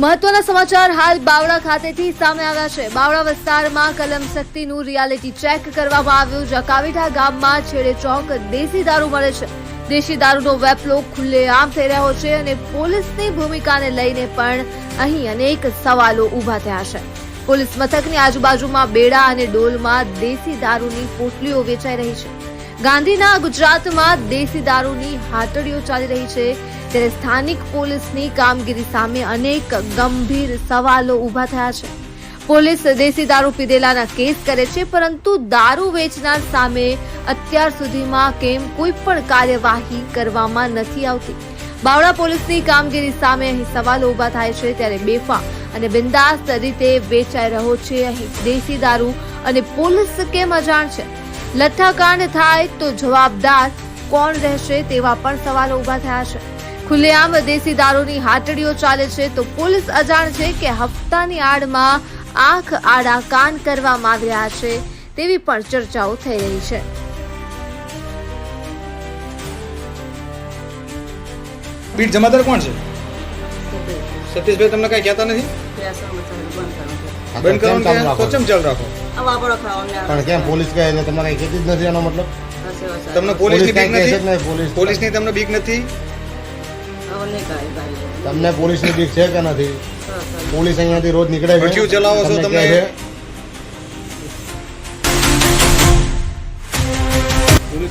મહત્વના સમાચાર હાલ બાવળા ખાતેથી સામે આવ્યા છે. બાવળા વિસ્તારમાં કલમ શક્તિનું રિયાલિટી ચેક કરવામાં આવ્યું. જકાવીઠા ગામમાં છેડે ચોક દેશી દારૂ મળે છે. દેશી દારૂનો વેપલો ખુલ્લેઆમ થઈ રહ્યો છે અને પોલીસની ભૂમિકાને લઈને પણ અહીં અનેક સવાલો ઊભા થયા છે. પોલીસ મથકની આજુબાજુમાં બેડા અને ડોલમાં દેશી દારૂની પોટલીઓ વેચાઈ રહી છે. ગાંધીના ગુજરાતમાં દેશી દારૂની હાટડીઓ ચાલી રહી છે. ત્યારે સ્થાનિક પોલીસની કામગીરી સામે અનેક ગંભીર સવાલો ઊભા થયા છે. પોલીસ દેશી દારૂ પીધેલાના કેસ કરે છે, પરંતુ દારૂ વેચનાર સામે અત્યાર સુધીમાં કેમ કોઈ પણ કાર્યવાહી કરવામાં નથી આવતી. બાવળા પોલીસની કામગીરી સામે અહીં સવાલો ઊભા થાય છે, ત્યારે બેફા અને બિંદાસ્ત રીતે વેચાઈ રહ્યો છે અહીં દેશી દારૂ. અને પોલીસ કેમ અજાણ છે? લઠ્ઠાકાંડ થાય તો જવાબદાર કોણ રહેશે તેવા પણ સવાલો ઊભા થયા છે. ખુલ્લેઆમ દેશી દારૂની હાટડીઓ ચાલે છે તો પોલીસ અજાણ છે કે હપ્તાની આડમાં આંખ આડા કાન કરવામાં આવી રહ્યા છે તેવી પણ ચર્ચાઓ થઈ રહી છે. પીઠ જમાદાર કોણ છે? સતીશભાઈ તમને કઈ કહેતા નથી? બંધ કરવાનું કેમ તો ચમ ચાલુ રાખો? પણ કેમ પોલીસ કહે છે તમારે કઈ કહેતી જ નથી એનો મતલબ. તમને પોલીસની બીક જ નથી? નહીં પોલીસ પોલીસની તમને બીક નથી? તમને પોલીસની બીક છે કે નથી? પોલીસ અહીંયાથી રોજ નીકળે છે? ભડકીયું ચલાવો છો તમને તમે. છે?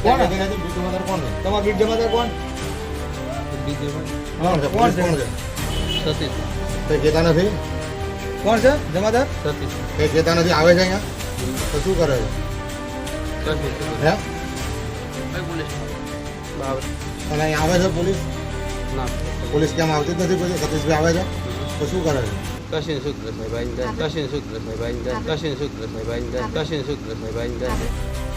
કોણ છે? બીટ જમાદાર કોણ કોણ? છે? કોણ છે? કંઈ કહેતા નથી? કોણ છે? જમાદાર? કંઈ કહેતા નથી આવે છે અહીંયા? તો શું કરે છે? હે? અને અહીં આવે છે પોલીસ? ના. પોલીસ કેમ આવતી જ નથી પછી? સતીશભાઈ આવે છે? તો શું કરે છે? કશીને શુક્ર ભાઈ આઈને કશીને શુક્ર ભાઈ આઈને કશીને શુક્ર ભાઈ આઈને કશીને શુક્ર ભાઈ આઈને